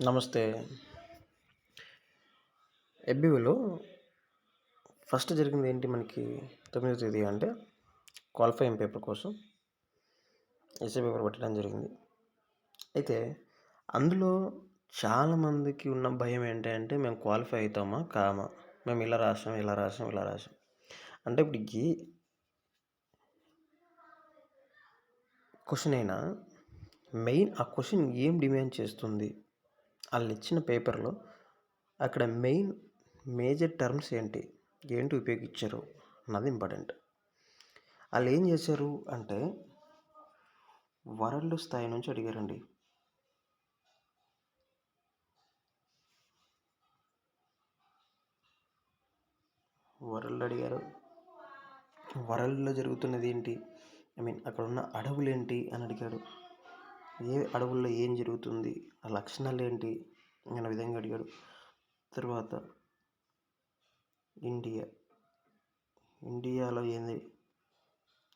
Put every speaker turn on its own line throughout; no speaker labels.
నమస్తే. ఎబ్బీవీలో ఫస్ట్ జరిగింది ఏంటి మనకి తొమ్మిదో తేదీ అంటే క్వాలిఫైయింగ్ పేపర్ కోసం ఎస్ఏ పేపర్ పెట్టడం జరిగింది. అయితే అందులో చాలామందికి ఉన్న భయం ఏంటంటే మేము క్వాలిఫై అవుతామా కామా? మేము ఇలా రాసాం ఇలా రాసాం ఇలా రాసాం. అంటే ఇప్పుడు ఈ క్వశ్చన్ అయినా మెయిన్ ఆ క్వశ్చన్ ఏం డిమాండ్ చేస్తుంది? వాళ్ళు ఇచ్చిన పేపర్లో అక్కడ మెయిన్ మేజర్ టర్మ్స్ ఏంటి? ఏంటి ఉపయోగించారు? అన్నది ఇంపార్టెంట్. వాళ్ళు ఏం చేశారు అంటే వరల్డ్ స్థాయి నుంచి అడిగారండి. వరల్డ్ అడిగారు. వరల్డ్లో జరుగుతున్నది ఏంటి? ఐ మీన్ అక్కడ ఉన్న అడవులు ఏంటి అని అడిగాడు. ఏ అడవుల్లో ఏం జరుగుతుంది? ఆ లక్షణాలు ఏంటి అనే విధంగా అడిగాడు. తర్వాత ఇండియా ఇండియాలో ఏంది?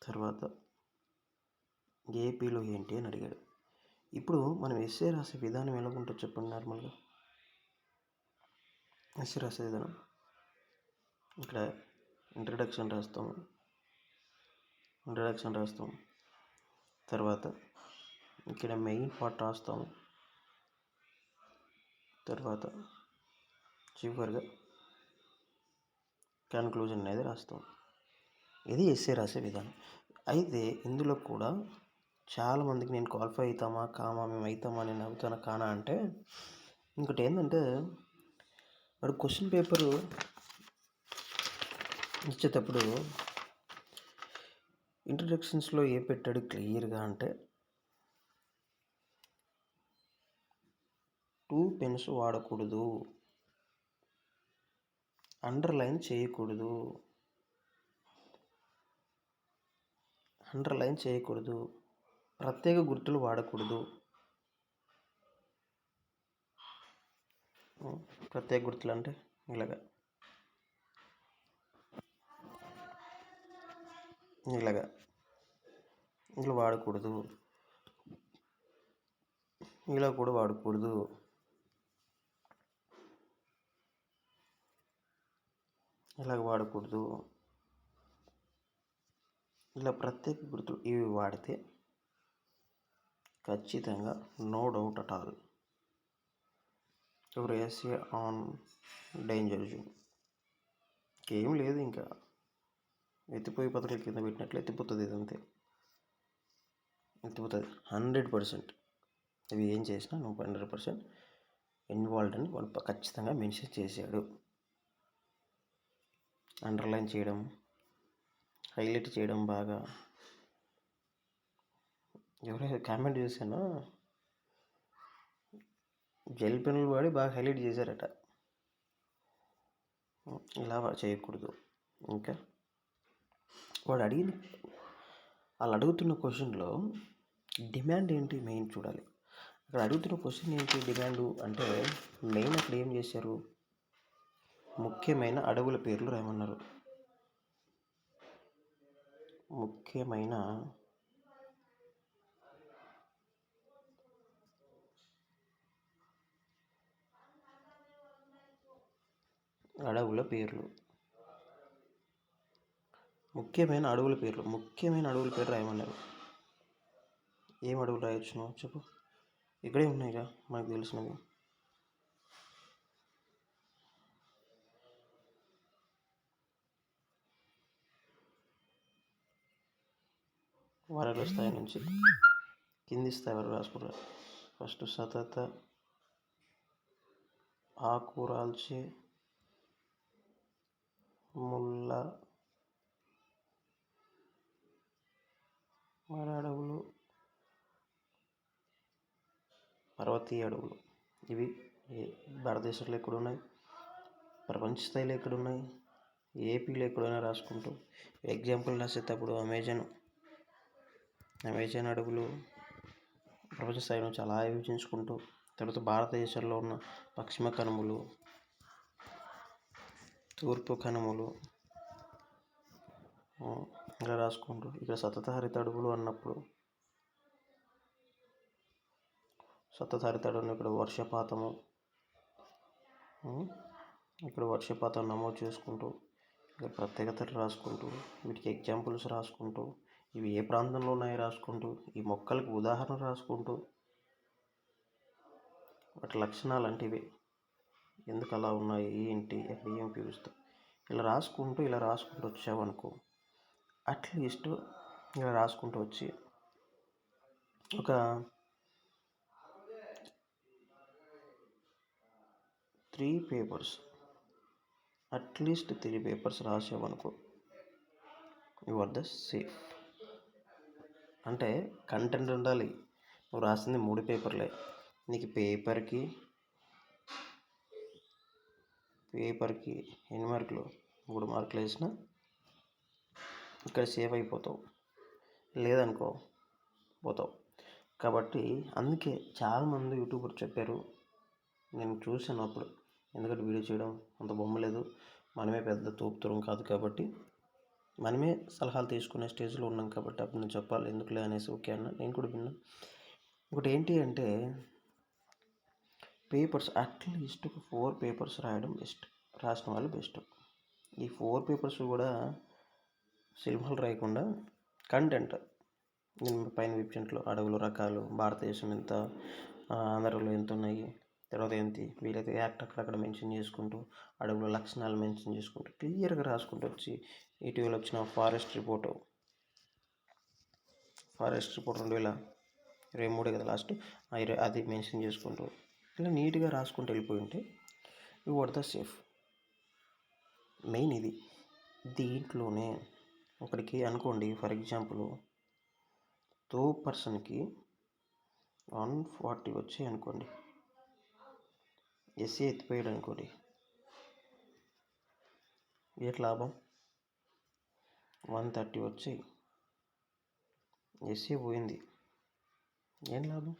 తర్వాత ఏపీలో ఏంటి అని అడిగాడు. ఇప్పుడు మనం ఎస్ఏ రాసే విధానం ఎలా ఉంటుంది చెప్పండి నార్మల్గా. ఎస్ఏ రాసే విధానం. ఇక్కడ ఇంట్రడక్షన్ రాస్తాము. ఇంట్రడక్షన్ రాస్తాం తర్వాత ఇక్కడ మెయిన్ పార్ట్ రాస్తాము. తర్వాత చివరిగా కన్క్లూజన్ అనేది రాస్తాం ఇది ఎస్ఏ రాసే విధానం. అయితే ఇందులో కూడా చాలామందికి నేను క్వాలిఫై అవుతామా కామా మేము అవుతామా నేను అవుతానా కానా అంటే ఇంకోటి ఏంటంటే వాడు క్వశ్చన్ పేపరు ఇచ్చేటప్పుడు ఇంట్రడక్షన్స్లో ఏ పెట్టాడు క్లియర్గా అంటే టూ పెన్స్ వాడకూడదు. అండర్లైన్ చేయకూడదు. అండర్లైన్ చేయకూడదు. ప్రత్యేక గుర్తులు వాడకూడదు. ప్రత్యేక గుర్తులు అంటే ఇలాగా. ఇలాగా. ఇలా వాడకూడదు. ఇలా కూడా వాడకూడదు. ఇలాగ వాడకూడదు? ఇలా ప్రత్యేక గుర్తులు ఇవి వాడితే ఖచ్చితంగా నో డౌట్ అట్ ఆల్. ఎవరు ఏసీ ఆన్ డేంజర్ జోన్. ఏం లేదు ఇంకా. ఎత్తిపోయి పథకాల కింద పెట్టినట్లు ఎత్తిపోతుంది ఇదంతే. ఎత్తిపోతుంది. Hundred percent. ఇవి ఏం చేసినా నువ్వు హండ్రెడ్ పర్సెంట్ ఇన్వాల్వ్డ్ అని వాడు ఖచ్చితంగా మెన్షన్ చేశాడు. అండర్లైన్ చేయడం హైలైట్ చేయడం బాగా. ఎవరైతే కామెంట్ చూసానో జెల్ పెన్నులు వాడి బాగా హైలైట్ చేశారట. ఇలా చేయకూడదు. ఇంకా? వాడు అడిగిన వాళ్ళు అడుగుతున్న క్వశ్చన్లో డిమాండ్ ఏంటి మెయిన్ చూడాలి. అక్కడ అడుగుతున్న క్వశ్చన్ ఏంటి డిమాండ్ అంటే మెయిన్ అక్కడ ఏం చేశారు? ముఖ్యమైన అడవుల పేర్లు రాయమన్నారు. ముఖ్యమైన అడవుల పేర్లు. ముఖ్యమైన అడవుల పేర్లు. ముఖ్యమైన అడవుల పేరు రాయమన్నారు. ఏం అడవులు రాయొచ్చును? చెప్పు. ఇక్కడే ఉన్నాయిగా మనకు తెలిసినవి. వరల స్థాయి నుంచి కింది స్థాయి వరకు రాసుకుంటారు. ఫస్ట్ సతత ఆకురాల్చే ముళ్ళ మర అడవులు పర్వతీయ అడవులు. ఇవి భారతదేశంలో ఎక్కడ ఉన్నాయి ప్రపంచ స్థాయిలో ఎక్కడ ఉన్నాయి ఏపీలో ఎక్కడైనా రాసుకుంటూ ఎగ్జాంపుల్ రాసేటప్పుడు అమెజాన్ అమెజాన్ అడుగులు ప్రపంచ స్థాయిలో చాలా విభజించుకుంటూ తర్వాత భారతదేశంలో ఉన్న పశ్చిమ కనుమలు తూర్పు కనుమలు ఇలా రాసుకుంటూ ఇక్కడ సతత హరిత అడుగులు అన్నప్పుడు సత్తతారితాడు ఇక్కడ వర్షపాతము ఇక్కడ వర్షపాతం నమోదు చేసుకుంటూ ఇక్కడ ప్రత్యేకతలు రాసుకుంటూ వీటికి ఎగ్జాంపుల్స్ రాసుకుంటూ ఇవి ఏ ప్రాంతంలో ఉన్నాయో రాసుకుంటూ ఈ మొక్కలకు ఉదాహరణ రాసుకుంటూ వాటి లక్షణాలు అంటే ఇవి ఎందుకు అలా ఉన్నాయి? ఏంటి? అక్కడ ఏం ఉపయోగిస్తాం? ఇలా రాసుకుంటూ ఇలా రాసుకుంటూ వచ్చావనుకో అట్లీస్ట్ ఇలా రాసుకుంటూ వచ్చి ఒక three papers at least three papers రాసామనుకో you are the safe. అంటే కంటెంట్ ఉండాలి. నువ్వు రాసింది మూడు పేపర్లే. నీకు పేపర్కి పేపర్కి ఎన్ని మార్కులు? మూడు మార్కులు వేసినా ఇక్కడ సేవ్ అయిపోతావు. లేదనుకో పోతావు. కాబట్టి అందుకే చాలామంది యూట్యూబర్ చెప్పారు నేను చూశాను అప్పుడు. ఎందుకంటే వీడియో చేయడం అంత బొమ్మ లేదు. మనమే పెద్ద తోపుతురం కాదు కాబట్టి మనమే సలహాలు తీసుకునే స్టేజ్లో ఉన్నాం కాబట్టి అప్పుడు నేను చెప్పాలి. ఎందుకులే అనేసి ఓకే అన్న. నేను కూడా విన్నా. ఇంకోటి ఏంటి అంటే పేపర్స్ అట్లీస్ట్ ఒక ఫోర్ పేపర్స్ రాయడం బెస్ట్. రాసిన వాళ్ళు బెస్ట్. ఈ ఫోర్ పేపర్స్ కూడా సినిమాలు రాయకుండా కంటెంట్. నేను పైన వెబ్సైట్లో అడవులు రకాలు భారతదేశం ఎంత ఆంధ్రలో ఎంత ఉన్నాయి తర్వాత ఏంటి? వీలైతే యాక్ట్ అక్కడక్కడ మెన్షన్ చేసుకుంటూ అడవుల లక్షణాలు మెన్షన్ చేసుకుంటూ క్లియర్గా రాసుకుంటూ వచ్చి ఇటీవల వచ్చిన ఫారెస్ట్ రిపోర్టు. ఫారెస్ట్ రిపోర్ట్ రెండు వేల ఇరవై మూడే కదా లాస్ట్. అది మెన్షన్ చేసుకుంటూ. ఇలా నీట్గా రాసుకుంటూ వెళ్ళిపోయి ఉంటే you what the safe. Main ఇది. దీంట్లోనే ఒకడికి అనుకోండి ఫర్ ఎగ్జాంపుల్తో పర్సన్కి వన్ ఫార్టీ వచ్చాయి అనుకోండి. ఎస్సీ ఎత్తిపోయాడు అనుకోండి ఏట్ లాభం? వన్ థర్టీ వచ్చాయి ఎస్సీ పోయింది. ఏం లాభం?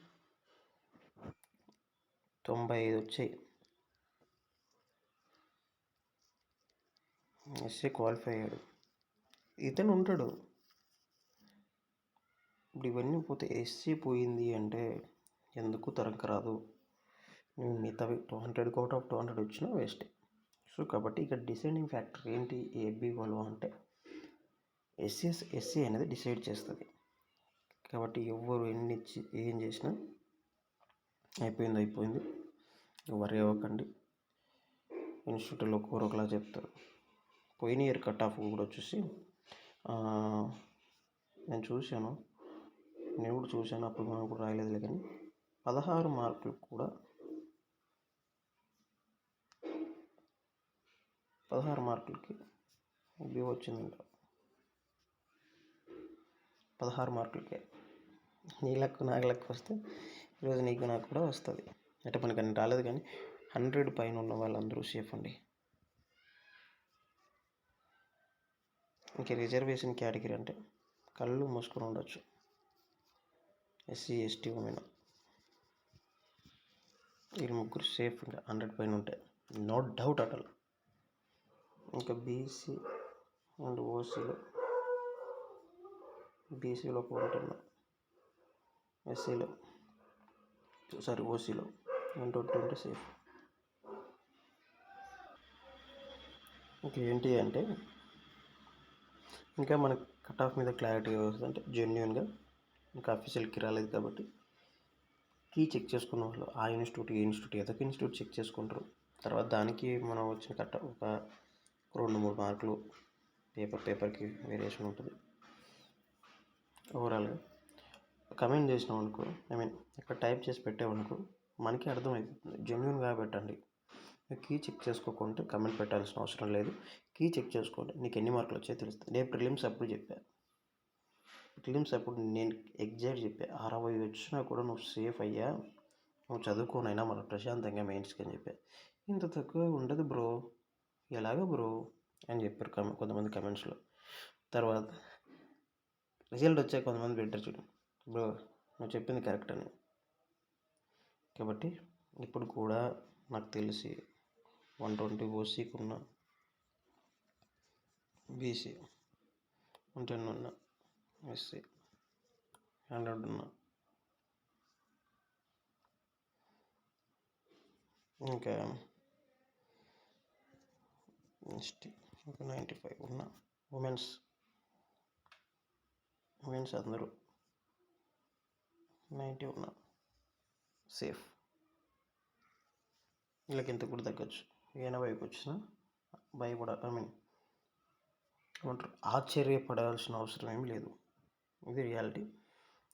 తొంభై ఐదు వచ్చాయి ఎస్సీ క్వాలిఫై అయ్యాడు. ఇతను ఉంటాడు. ఇప్పుడు ఇవన్నీ పోతే ఎస్సీ పోయింది అంటే ఎందుకు తరంక రాదు? మిగతావి two hundred out of two hundred వచ్చినా వేస్ట్. సో కాబట్టి ఇక్కడ డిసైడింగ్ ఫ్యాక్టర్ ఏంటి? ఏబి వల్వ అంటే ఎస్సీఎస్ ఎస్సీ అనేది డిసైడ్ చేస్తుంది. కాబట్టి ఎవరు ఎన్ని ఇచ్చి ఏం చేసినా అయిపోయింది అయిపోయింది. వరి అవ్వకండి ఇన్స్టిట్యూట్లో కూరొకలా ఒకలా చెప్తారు. పోయిన ఇయర్ కట్ ఆఫ్ కూడా వచ్చేసి నేను చూశాను. నేను కూడా చూశాను అప్పుడు మనం కూడా రాయలేదులే కానీ పదహారు మార్కులు కూడా పదహారు మార్కులకి బి వచ్చిందంట. పదహారు మార్కులకే. నీ లెక్క నాకు లెక్క వస్తే ఈరోజు నీకు నాకు కూడా వస్తుంది. అంటే పని అన్ని రాలేదు కానీ హండ్రెడ్ పైన ఉన్న వాళ్ళందరూ సేఫ్ అండి. ఇంక రిజర్వేషన్ కేటగిరీ అంటే కళ్ళు మూసుకొని ఉండొచ్చు. SC ST women. వీళ్ళు ముగ్గురు సేఫ్ హండ్రెడ్ పైన ఉంటాయి నో డౌట్ అటల్. ఇంకా బీసీ అండ్ ఓసీలో బీసీలో ఉంటున్నా ఎస్సీలో సారీ ఓసీలో వన్ ట్వంటీ ఉంటే సేఫ్ ఇంకేంటి అంటే ఇంకా మనకి కట్ ఆఫ్ మీద క్లారిటీగా వస్తుంది. అంటే జెన్యున్గా ఇంకా అఫీషియల్కి రాలేదు కాబట్టి కీ చెక్ చేసుకున్న వాళ్ళు ఆ ఇన్స్టిట్యూట్ ఈ ఇన్స్టిట్యూట్ ఏదో ఇన్స్టిట్యూట్ చెక్ చేసుకుంటారు. తర్వాత దానికి మనం వచ్చిన కట్ ఒక రెండు మూడు మార్కులు పేపర్ పేపర్కి వేరియేషన్ ఉంటుంది. ఓవరాల్గా కమెంట్ చేసినాం అనుకో ఐ మీన్ ఇక్కడ టైప్ చేసి పెట్టామనుకో మనకి అర్థమైపోతుంది. జెన్యున్గా పెట్టండి. కీ చెక్ చేసుకోకుంటే కమెంట్ పెట్టాల్సిన అవసరం లేదు. కీ చెక్ చేసుకోండి. నీకు ఎన్ని మార్కులు వచ్చాయో తెలుస్తుంది. నేను ప్రిలిమ్స్ అప్పుడు చెప్పా. ప్రిలిమ్స్ అప్పుడు నేను ఎగ్జాక్ట్ చెప్పా. అరవై వచ్చినా కూడా నువ్వు సేఫ్ అయ్యా. నువ్వు చదువుకోనైనా మన ప్రశాంతంగా మెయిన్స్కి అని చెప్పా. ఇంత తక్కువ ఉండదు బ్రో ఎలాగ బ్రో అని చెప్పారు కమె కొంతమంది కమెంట్స్లో. తర్వాత రిజల్ట్ వచ్చాక కొంతమంది పెట్టారు చూడు. బ్రో నువ్వు చెప్పింది కరెక్ట్ అని. కాబట్టి ఇప్పుడు కూడా నాకు తెలిసి వన్ ట్వంటీ ఓసీకి ఉన్న బీసీ వన్ టెన్ ఉన్న ఎస్సీ హండ్రెడ్ ఉన్న ఇంకా నెక్స్ట్ ఇంకా నైంటీ ఫైవ్ ఉన్న ఉమెన్స్ ఉమెన్స్ అందరూ నైంటీ ఉన్న సేఫ్ వీళ్ళకి ఎంత కూడా తగ్గచ్చు. ఎనభైకి వచ్చిన భయపడ ఐ మీన్ ఏమంటారు ఆశ్చర్యపడాల్సిన అవసరం ఏం లేదు. ఇది రియాలిటీ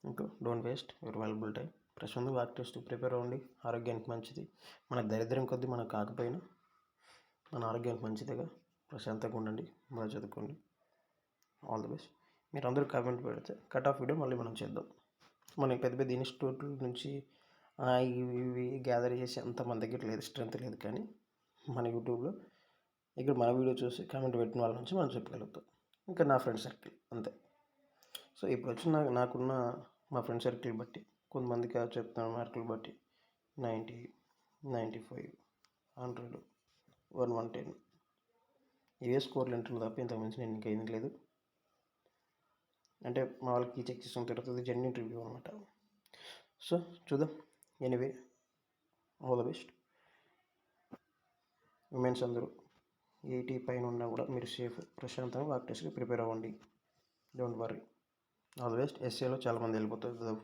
ఇంకా don't waste your valuable time Prashanth walk test prepare అవ్వండి. ఆరోగ్యానికి మంచిది. మనకు దరిద్రం కొద్దీ మనకు కాకపోయినా మన ఆరోగ్యానికి మంచిదిగా ప్రశాంతంగా ఉండండి బాగా చదువుకోండి. ఆల్ ది బెస్ట్ మీరు అందరూ కామెంట్ పెడితే కట్ ఆఫ్ వీడియో మళ్ళీ మనం చేద్దాం. మనం పెద్ద పెద్ద ఇన్స్టిట్యూట్ల నుంచి ఇవి ఇవి గ్యాదర్ చేసి అంత మన దగ్గర లేదు స్ట్రెంత్ లేదు కానీ మన యూట్యూబ్లో ఇక్కడ మన వీడియో చూసి కామెంట్ పెట్టిన వాళ్ళ నుంచి మనం చెప్పగలుగుతాం. ఇంకా నా ఫ్రెండ్ సర్కిల్ అంతే. సో ఇప్పుడు వచ్చిన నాకున్న మా ఫ్రెండ్ సర్కిల్ బట్టి కొంతమందికి చెప్తున్న మార్కులు బట్టి ninety ninety five hundred one one ten. ఇవే స్కోర్లు ఎంటర్ తప్ప ఇంతకు మించి నేను ఇంకా ఎందుకు లేదు. అంటే మా వాళ్ళకి చెక్ చేసుకున్న తర్వాత జెన్యున్ రివ్యూ అనమాట సో చూద్దాం. Anyway all the best. Womens అందరూ ఎయిటీ పైన ఉన్నా కూడా మీరు సేఫ్ ప్రశాంతంగా వాక్ టెస్ట్కి ప్రిపేర్ అవ్వండి. Don't worry all the best. ఎస్ఏలో చాలామంది వెళ్ళిపోతారు.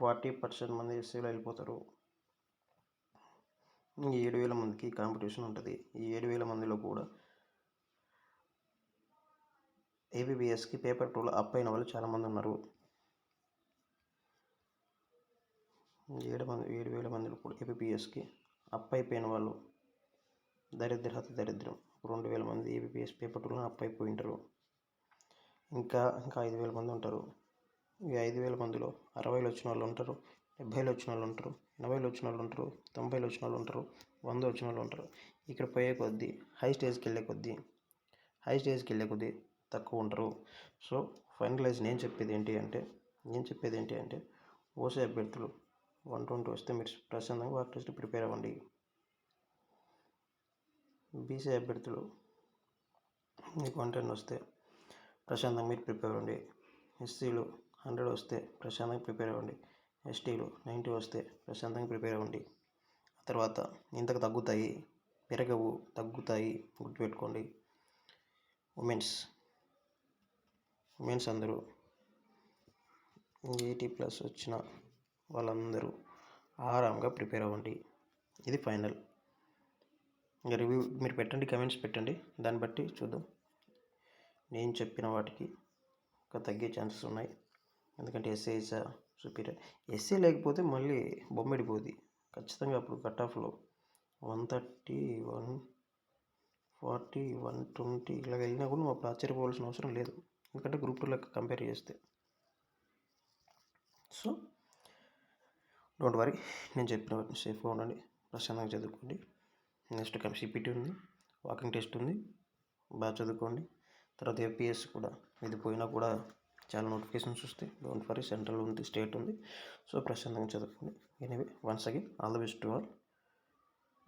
ఫార్టీ పర్సెంట్ మంది ఎస్ఏలో వెళ్ళిపోతారు. ఏడు వేల మందికి కాంపిటీషన్ ఉంటుంది. ఈ ఏడు వేల మందిలో కూడా ఏబిబిఎస్కి పేపర్ టూలో అప్ అయిన వాళ్ళు చాలామంది ఉన్నారు. ఏడు మంది ఏడు వేల మందిలో కూడా ఏబిపిఎస్కి అప్ అయిపోయిన వాళ్ళు దరిద్రహత దరిద్రం. రెండు వేల మంది ఏబిపిఎస్ పేపర్ టూలో అప్ అయిపోయి ఉంటారు ఇంకా ఇంకా ఐదు వేల మంది ఉంటారు. ఈ ఐదు వేల మందిలో అరవైలు వచ్చిన వాళ్ళు ఉంటారు. డెబ్భైలో వచ్చిన వాళ్ళు ఉంటారు ఎనభైలో వచ్చిన వాళ్ళు ఉంటారు తొంభైలో వచ్చిన వాళ్ళు ఉంటారు వంద వచ్చిన వాళ్ళు ఉంటారు ఇక్కడ పోయే కొద్దీ హై స్టేజ్కి వెళ్ళే కొద్దీ హై స్టేజ్కి వెళ్ళే కొద్దీ తక్కువ ఉంటారు సో ఫైనలైజ్ నేను చెప్పేది ఏంటి అంటే నేను చెప్పేది ఏంటి అంటే ఓసీ అభ్యర్థులు వన్ ట్వంటీ వస్తే మీరు ప్రశాంతంగా వాక్ టెస్ట్ ప్రిపేర్ అవ్వండి. బీసీ అభ్యర్థులు మీకు వన్ టెన్ వస్తే ప్రశాంతంగా మీరు ప్రిపేర్ అవ్వండి. ఎస్సీలు హండ్రెడ్ వస్తే ప్రశాంతంగా ప్రిపేర్ అవ్వండి. ఎస్టీలు నైంటీ వస్తే ప్రశాంతంగా ప్రిపేర్ అవ్వండి. ఆ తర్వాత ఇంతకు తగ్గుతాయి పెరగవు తగ్గుతాయి గుర్తుపెట్టుకోండి. ఉమెన్స్ ఉమెన్స్ అందరూ ఎయిటీ ప్లస్ వచ్చిన వాళ్ళందరూ ఆరాంగా ప్రిపేర్ అవ్వండి. ఇది ఫైనల్. ఇంకా రివ్యూ మీరు పెట్టండి కమెంట్స్ పెట్టండి. దాన్ని బట్టి చూద్దాం. నేను చెప్పిన వాటికి ఇంకా తగ్గే ఛాన్సెస్ ఉన్నాయి. ఎందుకంటే ఎస్ఏ సుపీరియర్ ఎస్ఏ లేకపోతే మళ్ళీ బొమ్మిడిపోద్ది. ఖచ్చితంగా అప్పుడు కట్ ఆఫ్లో one thirty one forty one twenty ఇలా వెళ్ళినా కూడా మాకు ఆశ్చర్యపోవాల్సిన అవసరం లేదు. ఎందుకంటే గ్రూప్ టూ లెక్క కంపేర్ చేస్తే. సో డోంట్ వరీ నేను చెప్పిన సేఫ్గా ఉండండి. ప్రశాంతంగా చదువుకోండి. నెక్స్ట్ కం ఉంది. వాకింగ్ టెస్ట్ ఉంది. బాగా చదువుకోండి. తర్వాత ఏపీఎస్ కూడా. ఇది పోయినా కూడా చాలా నోటిఫికేషన్స్ వస్తాయి. డోంట్ వరీ సెంట్రల్ ఉంది స్టేట్ ఉంది. సో ప్రశాంతంగా చదువుకోండి. Anyway once again all the best to all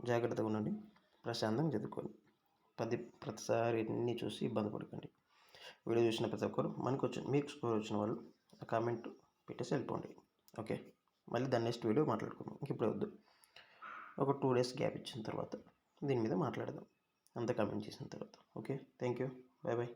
జాగ్రత్తగా ఉండండి. ప్రశాంతంగా చదువుకోండి. పది ప్రతిసారి అన్నీ చూసి ఇబ్బంది పడకండి. వీడియో చూసిన ప్రతి ఒక్కరు మనకు వచ్చిన మీకు స్కోర్ వచ్చిన వాళ్ళు ఆ కామెంట్ పెట్టేసి వెళ్ళిపోండి. ఓకే మళ్ళీ దాని నెక్స్ట్ వీడియో మాట్లాడుకుందాం. ఇంక ఇప్పుడు వద్దు. ఒక టూ డేస్ గ్యాప్ ఇచ్చిన తర్వాత దీని మీద మాట్లాడదాం. అంత కామెంట్ చేసిన తర్వాత. Okay thank you bye bye